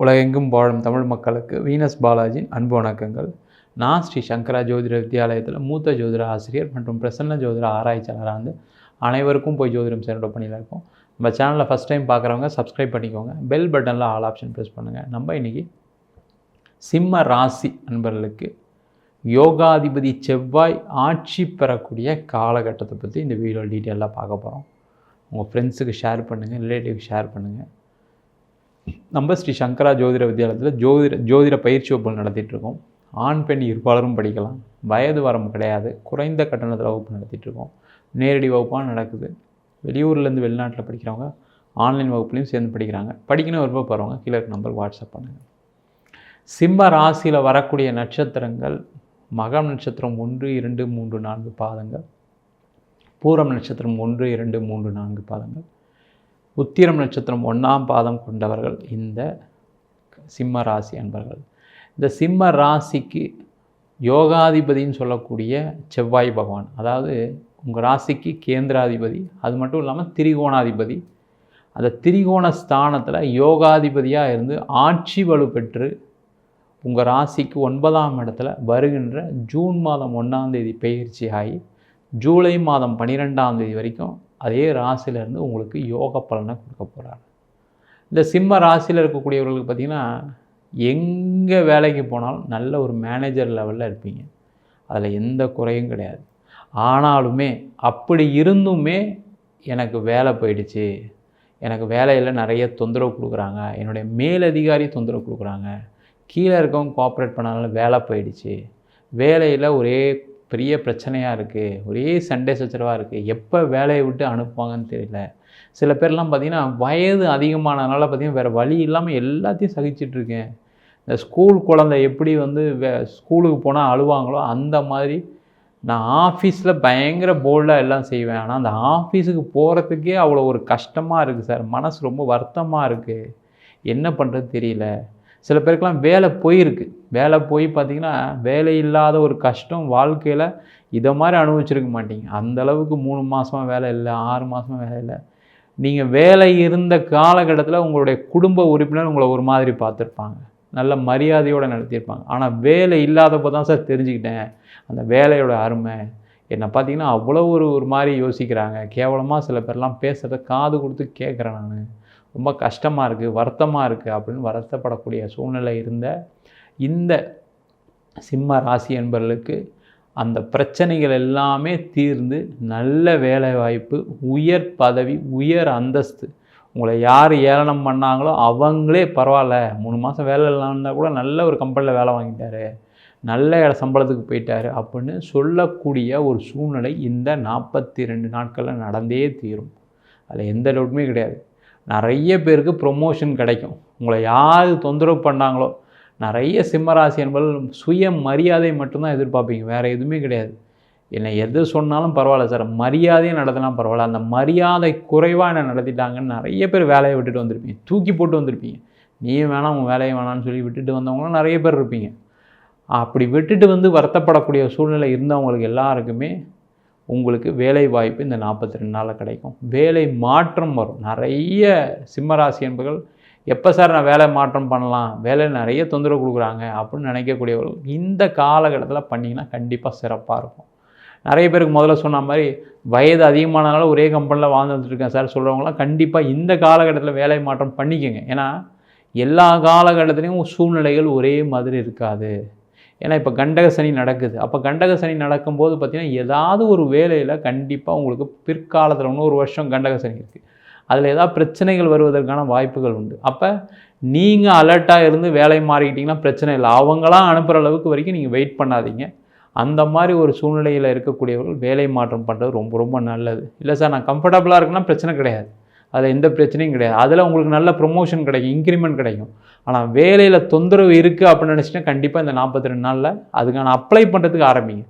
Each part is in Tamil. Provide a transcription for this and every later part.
உலகெங்கும் வாழும் தமிழ் மக்களுக்கு வீனஸ் பாலாஜியின் அன்பு வணக்கங்கள். நான் ஸ்ரீ சங்கரா ஜோதிட வித்தியாலயத்தில் மூத்த ஜோதிட ஆசிரியர் மற்றும் பிரசன்ன ஜோதிட ஆராய்ச்சியாளராக வந்து அனைவருக்கும் போய் ஜோதிடம் சேர்ந்த பண்ணியில் இருக்கோம். நம்ம சேனலில் ஃபஸ்ட் டைம் பார்க்குறவங்க சப்ஸ்கிரைப் பண்ணிக்கோங்க. பெல் பட்டனில் ஆல் ஆப்ஷன் ப்ரெஸ் பண்ணுங்கள் நம்ம இன்றைக்கி சிம்ம ராசி அன்பர்களுக்கு யோகாதிபதி செவ்வாய் ஆட்சி பெறக்கூடிய காலகட்டத்தை பற்றி இந்த வீடியோ டீட்டெயிலாக பார்க்க போகிறோம் உங்கள் ஃப்ரெண்ட்ஸுக்கு ஷேர் பண்ணுங்கள் ரிலேட்டிவ்க்கு ஷேர் பண்ணுங்கள் நம்ம ஸ்ரீ சங்கரா ஜோதிட வித்தியாலயத்தில் ஜோதிட ஜோதிட பயிற்சி வகுப்புகள் நடத்திட்டுருக்கோம். ஆண் பெண் இருப்பாளரும் படிக்கலாம். வயது வரம்பு கிடையாது. குறைந்த கட்டணத்தில் வகுப்பு நடத்திட்டுருக்கோம். நேரடி வகுப்பாக நடக்குது. வெளியூர்லேருந்து வெளிநாட்டில் படிக்கிறவங்க ஆன்லைன் வகுப்புலையும் சேர்ந்து படிக்கிறாங்க. படிக்கணும் விருப்பப்படுறவங்க கீழே இருக்க வாட்ஸ்அப் பண்ணுங்கள் சிம்ம ராசியில் வரக்கூடிய நட்சத்திரங்கள் மகம் நட்சத்திரம் ஒன்று இரண்டு மூன்று நான்கு பாதங்கள். பூரம் நட்சத்திரம் ஒன்று இரண்டு மூன்று நான்கு பாதங்கள். உத்திரம் நட்சத்திரம் ஒன்றாம் பாதம் கொண்டவர்கள் இந்த சிம்ம ராசி அன்பர்கள். இந்த சிம்ம ராசிக்கு யோகாதிபதின்னு சொல்லக்கூடிய செவ்வாய் பகவான் அதாவது உங்கள் ராசிக்கு கேந்திராதிபதி அது மட்டும் இல்லாமல் திரிகோணாதிபதி. அந்த திரிகோண ஸ்தானத்தில் யோகாதிபதியாக இருந்து ஆட்சி வலு பெற்று உங்கள் ராசிக்கு ஒன்பதாம் இடத்துல வருகின்ற ஜூன் மாதம் ஒன்றாம் தேதி பயிற்சி ஆகி ஜூலை மாதம் பன்னிரெண்டாம் தேதி வரைக்கும் அதே ராசியிலேருந்து உங்களுக்கு யோக பலனை கொடுக்க போகிறார் இந்த சிம்ம ராசியில் இருக்கக்கூடியவர்களுக்கு பார்த்திங்கன்னா எங்கே வேலைக்கு போனாலும் நல்ல ஒரு மேனேஜர் லெவலில் இருப்பீங்க. அதில் எந்த குறையும் கிடையாது. ஆனாலுமே அப்படி இருந்துமே எனக்கு வேலை போயிடுச்சு. எனக்கு வேலையில் நிறைய தொந்தரவு கொடுக்குறாங்க. என்னுடைய மேலதிகாரி தொந்தரவு கொடுக்குறாங்க. கீழே இருக்கவங்க கோஆப்ரேட் பண்ணாலும் வேலை போயிடுச்சு. வேலையில் ஒரே பெரிய பிரச்சனையாக இருக்குது ஒரே சண்டே சச்சரவாக இருக்குது எப்போ வேலையை விட்டு அனுப்புவாங்கன்னு தெரியல. சில பேர்லாம் பார்த்திங்கன்னா வயது அதிகமானதுனால பார்த்திங்கன்னா வேறு வழி இல்லாமல் எல்லாத்தையும் சகிச்சிட்ருக்கேன் இந்த ஸ்கூல் குழந்தை எப்படி வந்து வே ஸ்கூலுக்கு போனால் அழுவாங்களோ அந்த மாதிரி நான் ஆஃபீஸில் பயங்கர போல்டாக எல்லாம் செய்வேன். ஆனால் அந்த ஆஃபீஸுக்கு போகிறதுக்கே அவ்வளோ ஒரு கஷ்டமாக இருக்குது சார். மனசு ரொம்ப வருத்தமாக இருக்குது என்ன பண்ணுறது தெரியல. சில பேருக்கெலாம் வேலை போயிருக்கு. வேலை போய் பார்த்திங்கன்னா வேலை இல்லாத ஒரு கஷ்டம் வாழ்க்கையில் இதை மாதிரி அனுபவிச்சிருக்க மாட்டீங்க. அந்த அளவுக்கு மூணு மாதமாக வேலை இல்லை ஆறு மாதமாக வேலை இல்லை. நீங்கள் வேலை இருந்த காலகட்டத்தில் உங்களுடைய குடும்ப உறுப்பினர் உங்களை ஒரு மாதிரி பார்த்துருப்பாங்க. நல்ல மரியாதையோடு நடத்தியிருப்பாங்க. ஆனால் வேலை இல்லாதப்போ தான் சார் தெரிஞ்சுக்கிட்டேன். அந்த வேலையோட அருமை. என்னை பார்த்தீங்கன்னா அவ்வளோ ஒரு ஒரு மாதிரி யோசிக்கிறாங்க. கேவலமாக சில பேர்லாம் பேசுகிறத காது கொடுத்து கேட்குறேன் நான். ரொம்ப கஷ்டமாக இருக்குது வருத்தமாக இருக்குது அப்படின்னு வருத்தப்படக்கூடிய சூழ்நிலை இருந்த இந்த சிம்ம ராசி என்பவர்களுக்கு அந்த பிரச்சனைகள் எல்லாமே தீர்ந்து நல்ல வேலை வாய்ப்பு உயர் பதவி உயர் அந்தஸ்து. உங்களை யார் ஏளனம் பண்ணாங்களோ அவங்களே பரவாயில்ல. மூணு மாதம் வேலை இல்லைன்னா கூட நல்ல ஒரு கம்பெனியில் வேலை வாங்கிட்டாரு. நல்ல சம்பளத்துக்கு போயிட்டார் அப்படின்னு சொல்லக்கூடிய ஒரு சூழ்நிலை இந்த நாற்பத்தி ரெண்டு நாட்களில் நடந்தே தீரும். அதில் எந்த டவுட்டுமே கிடையாது. நிறைய பேருக்கு ப்ரொமோஷன் கிடைக்கும். உங்களை யார் தொந்தரவு பண்ணாங்களோ நிறைய சிம்மராசி என்பது சுய மரியாதை மட்டும்தான் எதிர்பார்ப்பீங்க. வேறு எதுவுமே கிடையாது. என்னை எது சொன்னாலும் பரவாயில்ல சார். மரியாதையை நடத்தினா பரவாயில்ல. அந்த மரியாதை குறைவாக என்ன நடத்திட்டாங்கன்னு நிறைய பேர் வேலையை விட்டுட்டு வந்திருப்பீங்க. தூக்கி போட்டு வந்திருப்பீங்க. நீயும் வேணாம் உன் வேலையை வேணாம்னு சொல்லி விட்டுட்டு வந்தவங்களும் நிறைய பேர் இருப்பீங்க. அப்படி விட்டுட்டு வந்து வருத்தப்படக்கூடிய சூழ்நிலை இருந்தவங்களுக்கு எல்லாருக்குமே உங்களுக்கு வேலை வாய்ப்பு இந்த நாற்பத்தி ரெண்டு நாளில் கிடைக்கும். வேலை மாற்றம் வரும். நிறைய சிம்மராசி என்பர்கள் எப்போ சார் நான் வேலை மாற்றம் பண்ணலாம்? வேலையில் நிறைய தொந்தரவு கொடுக்குறாங்க அப்படின்னு நினைக்கக்கூடியவர்கள் இந்த காலகட்டத்தில் பண்ணிங்கன்னா கண்டிப்பாக சிறப்பாக இருக்கும். நிறைய பேருக்கு முதல்ல சொன்ன மாதிரி வயது அதிகமானதுனால ஒரே கம்பெனியில் வாழ்ந்துட்டுருக்கேன் சார் சொல்கிறவங்களாம் கண்டிப்பாக இந்த காலகட்டத்தில் வேலை மாற்றம் பண்ணிக்கோங்க. ஏன்னா எல்லா காலகட்டத்துலேயும் சூழ்நிலைகள் ஒரே மாதிரி இருக்காது. ஏன்னா இப்போ கண்டக சனி நடக்குது. அப்போ கண்டக சனி நடக்கும்போது பார்த்திங்கன்னா ஏதாவது ஒரு வேலையில் கண்டிப்பாக உங்களுக்கு பிற்காலத்தில் இன்னொரு வருஷம் கண்டக சனி இருக்குது அதில் ஏதாவது பிரச்சனைகள் வருவதற்கான வாய்ப்புகள் உண்டு. அப்போ நீங்கள் அலர்ட்டாக இருந்து வேலை மாறிக்கிட்டிங்கன்னா பிரச்சனை இல்லை. அவங்களாம் அனுப்புகிற அளவுக்கு வரைக்கும் நீங்கள் வெயிட் பண்ணாதீங்க. அந்த மாதிரி ஒரு சூழ்நிலையில் இருக்கக்கூடியவர்கள் வேலை மாற்றம் பண்ணுறது ரொம்ப ரொம்ப நல்லது. இல்லை சார் நான் கம்ஃபர்டபுளாக இருக்குன்னா பிரச்சனை கிடையாது. அதில் எந்த பிரச்சனையும் கிடையாது. அதில் உங்களுக்கு நல்ல ப்ரொமோஷன் கிடைக்கும் இன்க்ரிமெண்ட் கிடைக்கும். ஆனால் வேலையில் தொந்தரவு இருக்குது அப்படின்னு நினச்சிட்டா கண்டிப்பாக இந்த நாற்பத்தி ரெண்டு நாளில் அதுக்கான அப்ளை பண்ணுறதுக்கு ஆரம்பிங்க.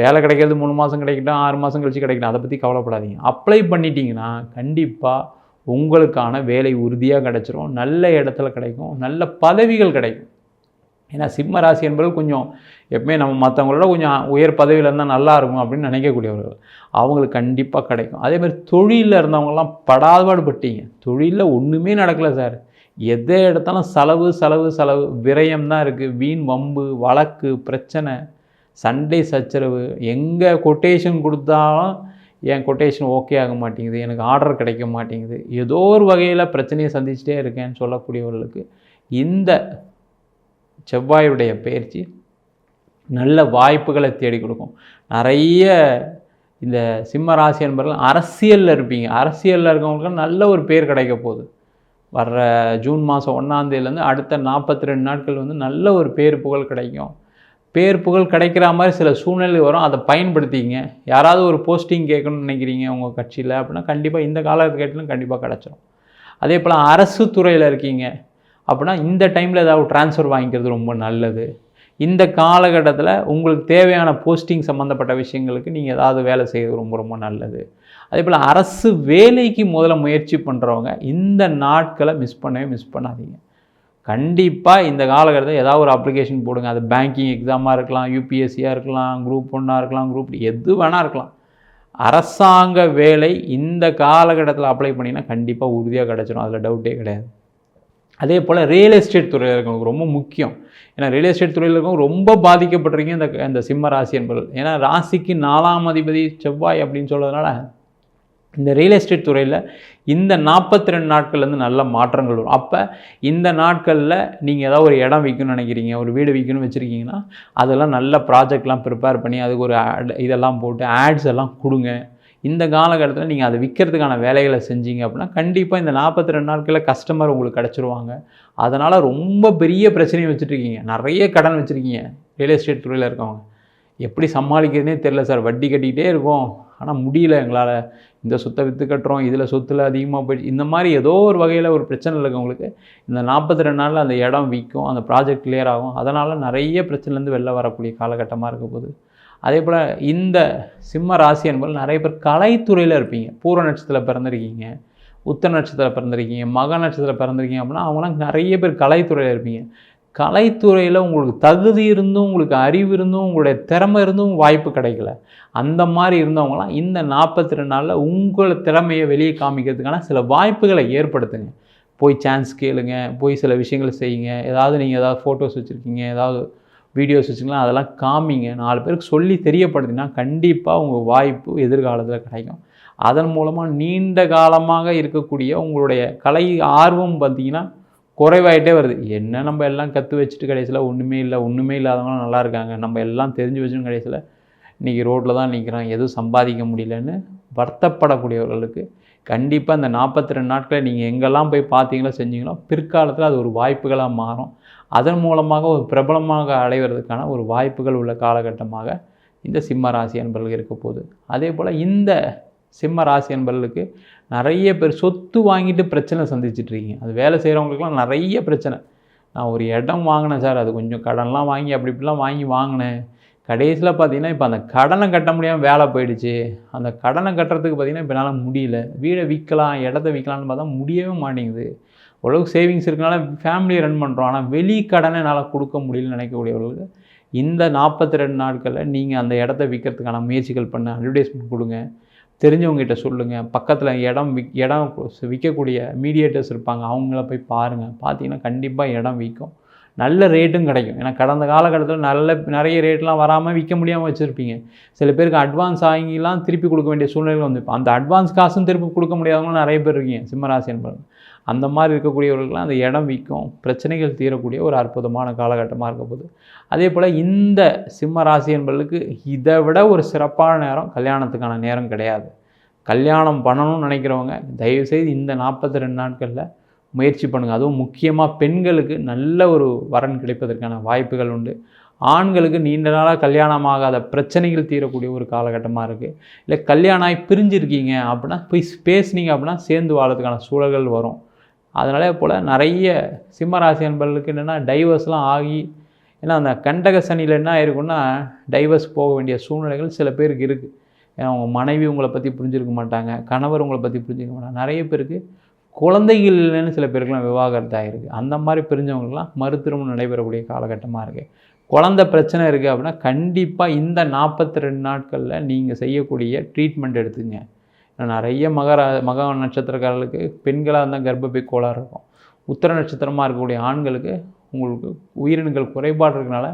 வேலை கிடைக்கிறது மூணு மாதம் கிடைக்கட்டும் ஆறு மாதம் கழிச்சு கிடைக்கணும் அதை பற்றி கவலைப்படாதீங்க. அப்ளை பண்ணிட்டீங்கன்னா கண்டிப்பாக உங்களுக்கான வேலை உறுதியாக கிடைச்சிரும். நல்ல இடத்துல கிடைக்கும். நல்ல பதவிகள் கிடைக்கும். ஏன்னா சிம்ம ராசி என்பது கொஞ்சம் எப்பவுமே நம்ம மற்றவங்களோட கொஞ்சம் உயர் பதவியில் இருந்தால் நல்லா இருக்கும் அப்படின்னு நினைக்கக்கூடியவர்கள். அவங்களுக்கு கண்டிப்பாக கிடைக்கும். அதே மாதிரி தொழிலில் இருந்தவங்கலாம் படாதபாடு பட்டீங்க தொழிலில் ஒன்றுமே நடக்கலை சார். எதை எடுத்தாலும் செலவு செலவு செலவு. விரயம் தான் இருக்குது வீண் வம்பு வழக்கு பிரச்சனை சண்டை சச்சரவு. எங்கே கொட்டேஷன் கொடுத்தாலும் என் கொட்டேஷன் ஓகே ஆக மாட்டேங்குது. எனக்கு ஆர்டர் கிடைக்க மாட்டேங்குது. ஏதோ ஒரு வகையில் பிரச்சனையை சந்திச்சிட்டே இருக்கேன்னு சொல்லக்கூடியவர்களுக்கு இந்த செவ்வாயுடைய பயிற்சி நல்ல வாய்ப்புகளை தேடி கொடுக்கும். நிறைய இந்த சிம்ம ராசி என்பவர்கள் அரசியலில் இருப்பீங்க. அரசியலில் இருக்கவங்களுக்கு நல்ல ஒரு பேர் கிடைக்க போகுது. வர்ற ஜூன் மாதம் ஒன்றாந்தேதியிலேருந்து அடுத்த நாற்பத்தி ரெண்டு நாட்கள் வந்து நல்ல ஒரு பேர் புகழ் கிடைக்கும். பேர் புகழ் கிடைக்கிற மாதிரி சில சூழ்நிலை வரும். அதை பயன்படுத்திங்க யாராவது ஒரு போஸ்டிங் கேட்கணும்னு நினைக்கிறீங்க உங்கள் கட்சியில் அப்படின்னா கண்டிப்பாக இந்த காலகட்டத்திலும் கண்டிப்பாக கிடச்சிரும். அதே போல் அரசு துறையில் இருக்கீங்க. அப்படின்னா இந்த டைமில் ஏதாவது ட்ரான்ஸ்ஃபர் வாங்கிக்கிறது ரொம்ப நல்லது. இந்த காலகட்டத்தில் உங்களுக்கு தேவையான போஸ்டிங் சம்மந்தப்பட்ட விஷயங்களுக்கு நீங்கள் ஏதாவது வேலை செய்கிறது ரொம்ப ரொம்ப நல்லது. அதே போல் அரசு வேலைக்கு முதல்ல முயற்சி பண்ணுறவங்க இந்த நாட்களை மிஸ் பண்ணவே மிஸ் பண்ணாதீங்க. கண்டிப்பாக இந்த காலகட்டத்தில் ஏதாவது ஒரு அப்ளிகேஷன் போடுங்க. அது பேங்கிங் எக்ஸாமாக இருக்கலாம் யூபிஎஸ்சியாக இருக்கலாம் குரூப் ஒன்னாக இருக்கலாம் குரூப் எது வேணால் இருக்கலாம். அரசாங்க வேலை இந்த காலகட்டத்தில் அப்ளை பண்ணிங்கன்னா கண்டிப்பாக உறுதியாக கிடச்சிடும் அதில் டவுட்டே கிடையாது. அதே போல் ரியல் எஸ்டேட் துறையில் இருக்கவங்களுக்கு ரொம்ப முக்கியம். ஏன்னா ரியல் எஸ்டேட் துறையில் இருக்கவங்க ரொம்ப பாதிக்கப்படுறீங்க இந்த இந்த சிம்ம ராசி என்பது. ஏன்னா ராசிக்கு நாலாம் அதிபதி செவ்வாய் அப்படின்னு சொல்கிறதுனால இந்த ரியல் எஸ்டேட் துறையில் இந்த நாற்பத்தி ரெண்டு நாட்கள்லேருந்து நல்ல மாற்றங்கள் வரும். அப்போ இந்த நாட்களில் நீங்கள் ஏதாவது ஒரு இடம் விற்கணும்னு நினைக்கிறீங்க ஒரு வீடு விற்கணும்னு வச்சுருக்கீங்கன்னா அதெல்லாம் நல்ல ப்ராஜெக்ட்லாம் ப்ரிப்பேர் பண்ணி அதுக்கு ஒரு இதெல்லாம் போட்டு ஆட்ஸ் எல்லாம் கொடுங்க. இந்த காலகட்டத்தில் நீங்கள் அதை விற்கிறதுக்கான வேலைகளை செஞ்சீங்க அப்படின்னா கண்டிப்பாக இந்த நாற்பத்தி ரெண்டு நாட்களில் கஸ்டமர் உங்களுக்கு கிடச்சிருவாங்க. அதனால் ரொம்ப பெரிய பிரச்சனையை வச்சுட்ருக்கீங்க நிறைய கடன் வச்சுருக்கீங்க. ரியல் எஸ்டேட் துறையில் இருக்கவங்க. எப்படி சமாளிக்கிறதுனே தெரில சார். வட்டி கட்டிக்கிட்டே இருக்கும். ஆனால் முடியல எங்களால். இந்த சொத்தை விற்று கட்டுறோம். இதில் சொத்தில் அதிகமாக போயிடுச்சு இந்த மாதிரி ஏதோ ஒரு வகையில் ஒரு பிரச்சனை இருக்கவங்களுக்கு இந்த நாற்பத்தி ரெண்டு நாளில் அந்த இடம் விற்கும் அந்த ப்ராஜெக்ட் கிளியர் ஆகும். அதனால் நிறைய பிரச்சனைலேருந்து வெளில வரக்கூடிய காலகட்டமாக இருக்க போகுது. அதே போல் இந்த சிம்ம ராசி என்பது நிறைய பேர் கலைத்துறையில் இருப்பீங்க. பூர்வ நட்சத்திரத்தில் பிறந்திருக்கீங்க. உத்த நட்சத்திரத்தில் பிறந்திருக்கீங்க. மக நட்சத்திரத்தில் பிறந்திருக்கீங்க அப்படின்னா அவங்களாம் நிறைய பேர் கலைத்துறையில் இருப்பீங்க. கலைத்துறையில் உங்களுக்கு தகுதி இருந்தும் உங்களுக்கு அறிவு இருந்தும் உங்களுடைய திறமை இருந்தும் வாய்ப்பு கிடைக்கல. அந்த மாதிரி இருந்தவங்களாம் இந்த நாற்பத்தி ரெண்டு நாளில் உங்களை திறமையை வெளியே காமிக்கிறதுக்கான சில வாய்ப்புகளை ஏற்படுத்துங்க. போய் சான்ஸ் கேளுங்க. போய் சில விஷயங்களை செய்யுங்க. ஏதாவது நீங்கள் ஏதாவது ஃபோட்டோஸ் வச்சுருக்கீங்க. ஏதாவது வீடியோஸ் வச்சுக்கலாம் அதெல்லாம் காமிங்க. நாலு பேருக்கு சொல்லி தெரியப்படுத்தினா கண்டிப்பாக உங்கள் வாய்ப்பு எதிர்காலத்தில் கிடைக்கும். அதன் மூலமாக நீண்ட காலமாக இருக்கக்கூடிய உங்களுடைய கலை ஆர்வம் பார்த்திங்கன்னா குறைவாயிட்டே வருது. என்ன நம்ம எல்லாம் கற்று வச்சுட்டு கடைசியில் ஒன்றுமே இல்லை ஒன்றுமே இல்லாதவங்களாம் நல்லா இருக்காங்க. நம்ம எல்லாம் தெரிஞ்சு வச்சுன்னு கடைசியில் இன்றைக்கி ரோட்டில் தான் நிற்கிறோம் எதுவும் சம்பாதிக்க முடியலன்னு வருத்தப்படக்கூடியவர்களுக்கு கண்டிப்பாக அந்த நாற்பத்தி ரெண்டு நாட்களை நீங்கள் எங்கெல்லாம் போய் பார்த்தீங்களோ செஞ்சீங்களோ பிற்காலத்தில் அது ஒரு வாய்ப்புகளாக மாறும். அதன் மூலமாக ஒரு பிரபலமாக அடைவதற்கான ஒரு வாய்ப்புகள் உள்ள காலகட்டமாக இந்த சிம்ம ராசி அன்பர்கள் இருக்க போகுது. அதே போல் இந்த சிம்ம ராசி அன்பர்களுக்கு நிறைய பேர் சொத்து வாங்கிட்டு பிரச்சனை சந்திச்சிட்ருக்கீங்க அது வேலை செய்கிறவங்களுக்குலாம் நிறைய பிரச்சனை. நான் ஒரு இடம் வாங்கினேன் சார். அது கொஞ்சம் கடன்லாம் வாங்கி அப்படி இப்படிலாம் வாங்கி வாங்கினேன். கடைசியில் பார்த்தீங்கன்னா இப்போ அந்த கடனை கட்ட முடியாமல் வேலை போயிடுச்சு. அந்த கடனை கட்டுறதுக்கு பார்த்தீங்கன்னா இப்போ என்னால் முடியல. வீடை விற்கலாம் இடத்த விற்கலான்னு பார்த்தா முடியவே மாட்டேங்குது. ஓரளவுக்கு சேவிங்ஸ் இருக்கனால ஃபேமிலியை ரன் பண்ணுறோம் ஆனால் வெளி கடனை என்னால் கொடுக்க முடியலன்னு நினைக்கக்கூடியவர்களுக்கு இந்த நாற்பத்தி ரெண்டு நாட்களில் நீங்கள் அந்த இடத்த விற்கிறதுக்கான முயற்சிகள் பண்ண அட்வர்டைஸ்மெண்ட் கொடுங்க. தெரிஞ்சவங்ககிட்ட சொல்லுங்கள் பக்கத்தில் இடம் விக் இடம் விற்கக்கூடிய மீடியேட்டர்ஸ் இருப்பாங்க. அவங்கள போய் பாருங்கள் பார்த்தீங்கன்னா கண்டிப்பாக இடம் விற்கும் நல்ல ரேட்டும் கிடைக்கும். ஏன்னா கடந்த காலகட்டத்தில் நல்ல நிறைய ரேட்லாம் வராமல் விற்க முடியாமல் வச்சுருப்பீங்க. சில பேருக்கு அட்வான்ஸ் ஆகிலாம் திருப்பி கொடுக்க வேண்டிய சூழ்நிலை வந்து அந்த அட்வான்ஸ் காசும் திருப்பி கொடுக்க முடியாதவங்களும் நிறைய பேர் இருக்கீங்க. சிம்மராசி என்பது அந்த மாதிரி இருக்கக்கூடியவர்களுக்கெல்லாம் அந்த இடம் விற்கும் பிரச்சனைகள் தீரக்கூடிய ஒரு அற்புதமான காலகட்டமாக இருக்க போகுது. அதே போல் இந்த சிம்ம ராசி என்பவர்களுக்கு இதை விட ஒரு சிறப்பான நேரம் கல்யாணத்துக்கான நேரம் கிடையாது. கல்யாணம் பண்ணணும்னு நினைக்கிறவங்க தயவுசெய்து இந்த நாற்பத்தி ரெண்டு நாட்களில் முயற்சி பண்ணுங்கள் அதுவும் முக்கியமாக பெண்களுக்கு நல்ல ஒரு வரன் கிடைப்பதற்கான வாய்ப்புகள் உண்டு. ஆண்களுக்கு நீண்ட நாளாக கல்யாணம் ஆகாத பிரச்சனைகள் தீரக்கூடிய ஒரு காலகட்டமாக இருக்குது இல்லை கல்யாணம் ஆகி பிரிஞ்சிருக்கீங்க அப்படின்னா போய் பேசுனீங்க அப்படின்னா சேர்ந்து வாழறதுக்கான சூழல்கள் வரும். அதனாலே போல் நிறைய சிம்மராசி அன்பர்களுக்கு என்னென்னா டைவர்ஸ்லாம் ஆகி ஏன்னா அந்த கண்டக சனியில் என்ன ஆயிருக்குன்னா டைவர்ஸ் போக வேண்டிய சூழ்நிலைகள் சில பேருக்கு இருக்குது ஏன்னா உங்கள் மனைவி உங்களை பற்றி புரிஞ்சிருக்க மாட்டாங்க கணவர் உங்களை பற்றி புரிஞ்சிருக்க மாட்டாங்க. நிறைய பேருக்கு குழந்தைகள் இல்லைன்னு சில பேருக்குலாம் விவாகரத்து ஆகிருக்கு அந்த மாதிரி பிரிஞ்சவங்களுக்குலாம் மறுதிருமணம் நடைபெறக்கூடிய காலகட்டமாக இருக்குது குழந்த பிரச்சனை இருக்குது அப்படின்னா கண்டிப்பாக இந்த நாற்பத்தி ரெண்டு நாட்களில் நீங்கள் செய்யக்கூடிய ட்ரீட்மெண்ட் எடுத்துங்க. நிறைய மகர மக நட்சத்திரக்காரர்களுக்கு பெண்களாக இருந்தால் கர்ப்பப்பை கோளாறு இருக்கும். உத்தர நட்சத்திரமாக இருக்கக்கூடிய ஆண்களுக்கு உங்களுக்கு உயிரினங்கள் குறைபாடு இருக்கனால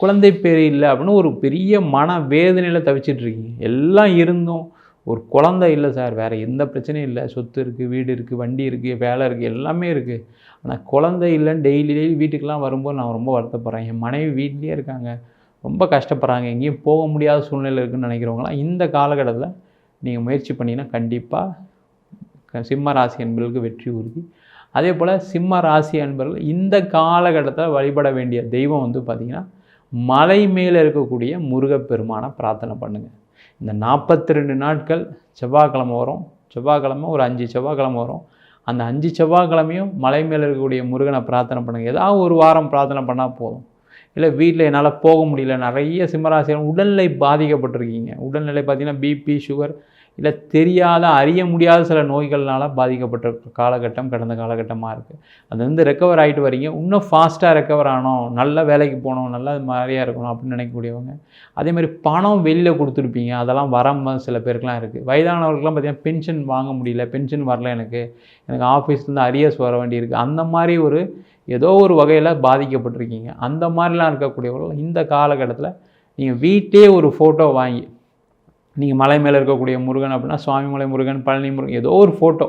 குழந்தை பேர் இல்லை அப்படின்னு ஒரு பெரிய மன வேதனையில் தவிச்சிட்ருக்கீங்க எல்லாம் இருந்தும் ஒரு குழந்தை இல்லை சார் வேறு எந்த பிரச்சனையும் இல்லை. சொத்து இருக்குது வீடு இருக்குது வண்டி இருக்குது வேலை இருக்குது எல்லாமே இருக்குது ஆனால் குழந்தை இல்லைன்னு டெய்லி டெய்லி வீட்டுக்கெலாம் வரும்போது நான் ரொம்ப வருத்தப்படுறேன். என் மனைவி வீட்லேயே இருக்காங்க. ரொம்ப கஷ்டப்படுறாங்க. எங்கேயும் போக முடியாத சூழ்நிலை இருக்குதுன்னு நினைக்கிறவங்களாம் இந்த காலகட்டத்தில் நீங்கள் முயற்சி பண்ணிங்கன்னா கண்டிப்பாக சிம்ம ராசி என்பவர்களுக்கு வெற்றி உறுதி. அதே போல் சிம்ம ராசி என்பவர்கள் இந்த காலகட்டத்தில் வழிபட வேண்டிய தெய்வம் வந்து பார்த்திங்கன்னா மலை மேலே இருக்கக்கூடிய முருகப்பெருமானை பிரார்த்தனை பண்ணுங்கள் இந்த நாற்பத்தி ரெண்டு நாட்கள் செவ்வாய்க்கிழமை வரும். செவ்வாய்க்கிழமை ஒரு அஞ்சு செவ்வாய்க்கிழமை வரும். அந்த அஞ்சு செவ்வாய்க்கிழமையும் மலை மேலே இருக்கக்கூடிய முருகனை பிரார்த்தனை பண்ணுங்கள் ஏதாவது ஒரு வாரம் பிரார்த்தனை பண்ணால் போதும். இல்லை வீட்டில் என்னால் போக முடியல. நிறைய சிம்மராசிகள் உடல்நிலை பாதிக்கப்பட்டிருக்கீங்க. உடல்நிலை பார்த்திங்கன்னா பிபி சுகர் இல்லை தெரியாத அறிய முடியாத சில நோய்கள்னால பாதிக்கப்பட்ட காலகட்டம் கடந்த காலகட்டமாக இருக்குது அது வந்து ரெக்கவர் ஆகிட்டு வரீங்க. இன்னும் ஃபாஸ்ட்டாக ரெக்கவர் ஆகணும் நல்ல வேலைக்கு போகணும் நல்ல மாதிரியாக இருக்கணும் அப்படின்னு நினைக்கக்கூடியவங்க. அதே மாதிரி பணம் வெளியில் கொடுத்துருப்பீங்க. அதெல்லாம் வராமல் சில பேருக்குலாம் இருக்குது வயதானவர்களுக்குலாம் பார்த்திங்கன்னா பென்ஷன் வாங்க முடியல. பென்ஷன் வரல எனக்கு. எனக்கு ஆஃபீஸ்லேருந்து அரியர்ஸ் வர வேண்டியிருக்கு அந்த மாதிரி ஒரு ஏதோ ஒரு வகையில் பாதிக்கப்பட்டிருக்கீங்க. அந்த மாதிரிலாம் இருக்கக்கூடியவர்கள் இந்த காலகட்டத்தில் நீங்கள் வீட்டிலே ஒரு ஃபோட்டோ வாங்கி நீங்கள் மலை மேலே இருக்கக்கூடிய முருகன் அப்படின்னா சுவாமிமலை முருகன் பழனி முருகன் ஏதோ ஒரு ஃபோட்டோ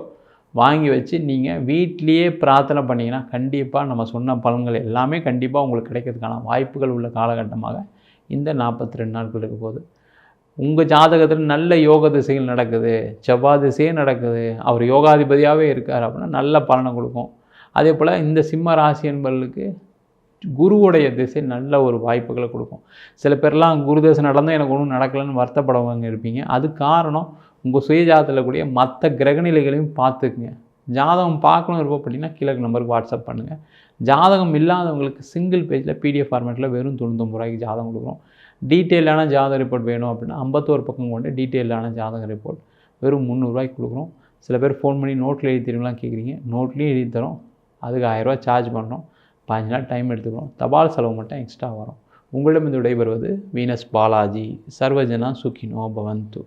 வாங்கி வச்சு நீங்கள் வீட்லேயே பிரார்த்தனை பண்ணிங்கன்னா கண்டிப்பாக நம்ம சொன்ன பலன்கள் எல்லாமே கண்டிப்பாக உங்களுக்கு கிடைக்கிறதுக்கான வாய்ப்புகள் உள்ள காலகட்டமாக இந்த நாற்பத்தி ரெண்டு நாட்கள் இருக்க போது உங்கள் ஜாதகத்தில் நல்ல யோக திசைகள் நடக்குது செவ்வாய் திசையே நடக்குது அவர் யோகாதிபதியாகவே இருக்கார் அப்படின்னா நல்ல பலனை கொடுக்கும். அதே போல் இந்த சிம்ம ராசி என்பவர்களுக்கு குருவுடைய திசை நல்ல ஒரு வாய்ப்புகளை கொடுக்கும். சில பேர்லாம் குரு தசை நடந்தால் எனக்கு ஒன்றும் நடக்கலைன்னு வருத்தப்படவங்க இருப்பீங்க. அது காரணம் உங்கள் சுயஜாதத்தில் கூடிய மற்ற கிரகநிலைகளையும் பார்த்துக்குங்க. ஜாதகம் பார்க்கணும் இருப்போம் அப்படின்னா கிழக்கு நம்பருக்கு வாட்ஸ்அப் பண்ணுங்கள் ஜாதகம் இல்லாதவங்களுக்கு சிங்கிள் பேஜில் பிடிஎஃப் ஃபார்மேட்டில் வெறும் தொண்ணூத்தொம்பது ரூபாய்க்கு ஜாதகம் கொடுக்குறோம். டீட்டெயிலான ஜாதக ரிப்போர்ட் வேணும் அப்படின்னா ஐம்பத்தோரு பக்கம் கொண்டு டீட்டெயிலான ஜாதக ரிப்போர்ட் வெறும் முந்நூறுரூவாய்க்கு கொடுக்குறோம். சில பேர் ஃபோன் பண்ணி நோட்டில் எழுதி தருவீங்களாம் கேட்குறீங்க நோட்லேயும் எழுதி தரோம். அதுக்கு ஆயிரரூவா சார்ஜ் பண்ணுறோம் பதினஞ்சு நாள் டைம் எடுத்துக்கிறோம் தபால் செலவு மட்டும் எக்ஸ்ட்ரா வரும். உங்களிடம் இந்த விடைபெறுவது வீனஸ் பாலாஜி. சர்வஜனா சுகினோ பவந்து.